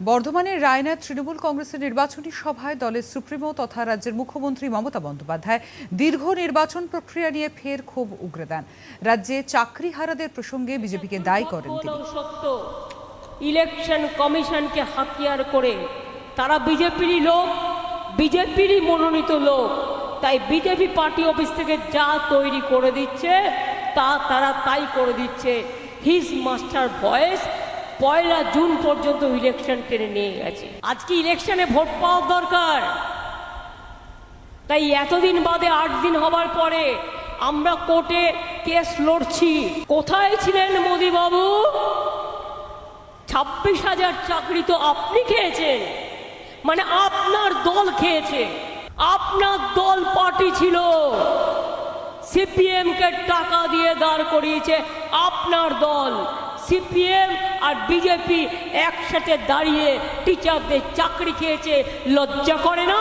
বর্ধমানের রায়নাথ তৃণমূল কংগ্রেসের নির্বাচনী সভায় দলের সুপ্রিমো তথা রাজ্যের মুখ্যমন্ত্রী মমতা বন্দ্যোপাধ্যায় দীর্ঘ নির্বাচন প্রক্রিয়া নিয়ে ফের ক্ষোভ উগরে দেন। রাজ্যে চাকরিহারাদের প্রসঙ্গে বিজেপিকে দায়ী করেন তিনি। ইলেকশন কমিশনকে হাতিয়ার করে তারা বিজেপিরই লোক বিজেপিরই মনোনীত লোক। তাই বিজেপি পার্টি অফিস থেকে যা তৈরি করে দিচ্ছে, তা তারা তাই করে দিচ্ছে। হিজ মাস্টার ভয়েস পয়লা জুন পর্যন্ত ইলেকশন টেনে নিয়ে গেছে। আজকে ইলেকশনে ভোট পাওয়ার দরকার। তাই এতদিন বাদে আট দিন হবার পরে আমরা কোর্টে কেস লড়ছি। কোথায় ছিলেন মোদিবাবু? ছাব্বিশ হাজার চাকরি তো আপনি খেয়েছেন। মানে আপনার দল খেয়েছে। আপনার দল পার্টি ছিল। সিপিএম কে টাকা দিয়ে দাঁড় করিয়েছে আপনার দল। সিপিএম আর বিজেপি একসাথে দাঁড়িয়ে টিচারদের চাকরি খেয়েছে লজ্জা করে না?